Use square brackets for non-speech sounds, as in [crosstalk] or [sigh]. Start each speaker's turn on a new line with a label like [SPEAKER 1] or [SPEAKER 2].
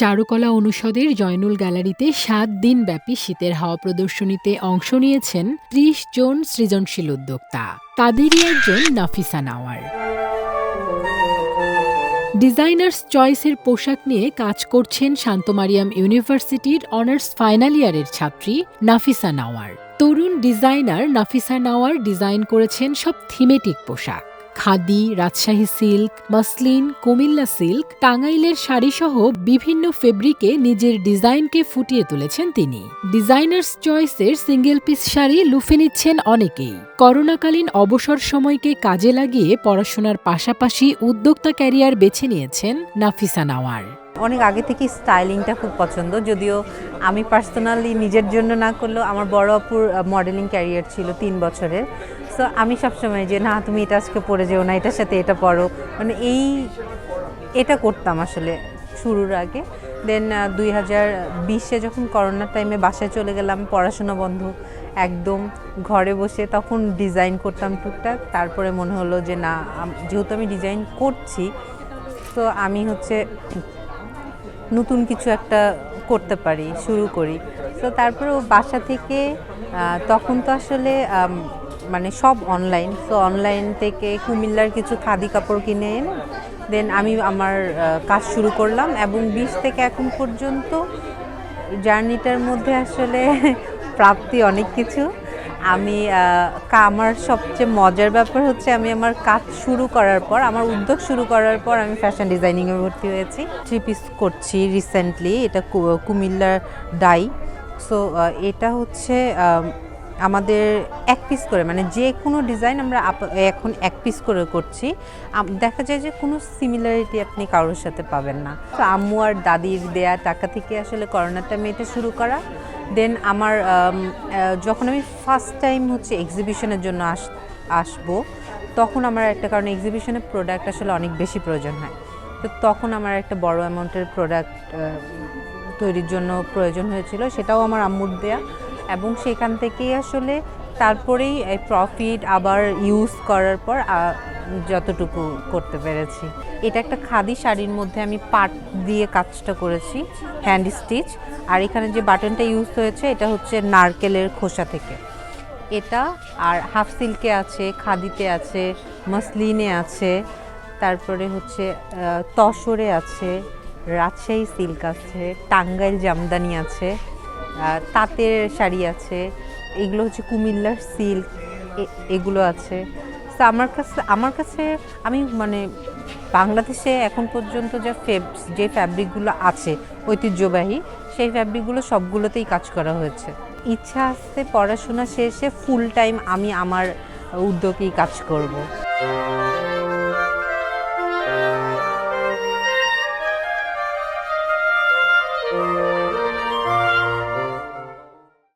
[SPEAKER 1] চারুকলা অনুষদের জয়নুল গ্যালারিতে সাত দিন ব্যাপী শীতের হাওয়া প্রদর্শনীতে অংশ নিয়েছেন ত্রিশ জন সৃজনশীল উদ্যোক্তা। তাদেরই একজন নাফিসা নাওয়ার। ডিজাইনার্স চয়েসের পোশাক নিয়ে কাজ করছেন শান্তমারিয়াম ইউনিভার্সিটির অনার্স ফাইনাল ইয়ারের ছাত্রী নাফিসা নাওয়ার। তরুণ ডিজাইনার নাফিসা নাওয়ার ডিজাইন করেছেন সব থিমেটিক পোশাক। Khadi, Rajshahi silk, muslin, Comilla silk, টাঙ্গাইলের শাড়িসহ বিভিন্ন ফেব্রিকে নিজের ডিজাইনকে ফুটিয়ে তুলেছেন তিনি। ডিজাইনার্স চয়েসের সিঙ্গেল পিস শাড়ি লুফে নিচ্ছেন অনেকেই। করোনাকালীন অবসর সময়কে কাজে লাগিয়ে পড়াশোনার পাশাপাশি উদ্যোক্তা ক্যারিয়ার বেছে নিয়েছেন নাফিসা নাওয়ার।
[SPEAKER 2] অনেক আগে থেকে স্টাইলিংটা খুব পছন্দ, যদিও আমি পার্সোনালি নিজের জন্য না করলেও আমার বড় অপুর মডেলিং ক্যারিয়ার ছিল তিন বছরের। সো আমি সবসময় যে, না, তুমি এটা আজকে পরে যেও না, এটার সাথে এটা পরো মানে এই, এটা করতাম আসলে শুরুর আগে। দেন দুই হাজার বিশে যখন করোনার টাইমে বাসায় চলে গেলাম, পড়াশোনা বন্ধ একদম ঘরে বসে, তখন ডিজাইন করতাম টুকটাক। তারপরে মনে হলো যে, না যেহেতু আমি ডিজাইন করছি, তো আমি হচ্ছে নতুন কিছু একটা করতে পারি, শুরু করি। তো তারপরে বাসা থেকে তখন তো আসলে মানে সব অনলাইন তো অনলাইন থেকে কুমিল্লার কিছু খাদি কাপড় কিনে এনে দেন আমি আমার কাজ শুরু করলাম এবং বিশ থেকে এখন পর্যন্ত জার্নিটার মধ্যে আসলে [laughs] প্রাপ্তি অনেক কিছু। আমি আমার সবচেয়ে মজার ব্যাপার হচ্ছে আমি আমার কাজ শুরু করার পর, আমার উদ্যোগ শুরু করার পর আমি ফ্যাশন ডিজাইনিংয়ে ভর্তি হয়েছি। থ্রি পিস করছি রিসেন্টলি এটা কুমিল্লার ডাই সো এটা হচ্ছে আমাদের এক পিস করে মানে যে কোনো ডিজাইন আমরা এখন এক পিস করে করছি দেখা যায় যে কোনো সিমিলারিটি আপনি কারোর সাথে পাবেন না। তো আম্মু আর দাদির দেয়া টাকা থেকে আসলে করোনার টাইমে এটা শুরু করা। দেন আমার যখন আমি ফার্স্ট টাইম হচ্ছে এক্সিবিশনের জন্য আস, আসব, তখন আমার একটা কারণ এক্সিবিশনের প্রোডাক্ট আসলে অনেক বেশি প্রয়োজন হয়। তো তখন আমার একটা বড় অ্যামাউন্টের প্রোডাক্ট তৈরির জন্য প্রয়োজন হয়েছিল, সেটাও আমার আম্মুর দেয়া। এবং সেখান থেকেই আসলে তারপরেই প্রফিট আবার ইউজ করার পর যতটুকু করতে পেরেছি। এটা একটা খাদি শাড়ির মধ্যে আমি পাট দিয়ে কাজটা করেছি হ্যান্ড স্টিচ আর এখানে যে বাটনটা ইউজ হয়েছে, এটা হচ্ছে নারকেলের খোসা থেকে। এটা আর হাফ সিল্কে আছে, খাদিতে আছে, মসলিনে আছে, তারপরে হচ্ছে তসরে আছে, রাজশাহী সিল্ক আছে, টাঙ্গাইল জামদানি আছে। তাঁতের শাড়ি আছে, এগুলো হচ্ছে কুমিল্লার সিল্ক এগুলো আছে। তো আমার কাছে আমার কাছে, আমি মানে বাংলাদেশে এখন পর্যন্ত যে ফেব, যে ফ্যাব্রিকগুলো আছে ঐতিহ্যবাহী, সেই ফ্যাব্রিকগুলো সবগুলোতেই কাজ করা হয়েছে। ইচ্ছা আছে পড়াশোনা শেষে ফুল টাইম আমি আমার উদ্যোগেই কাজ করব।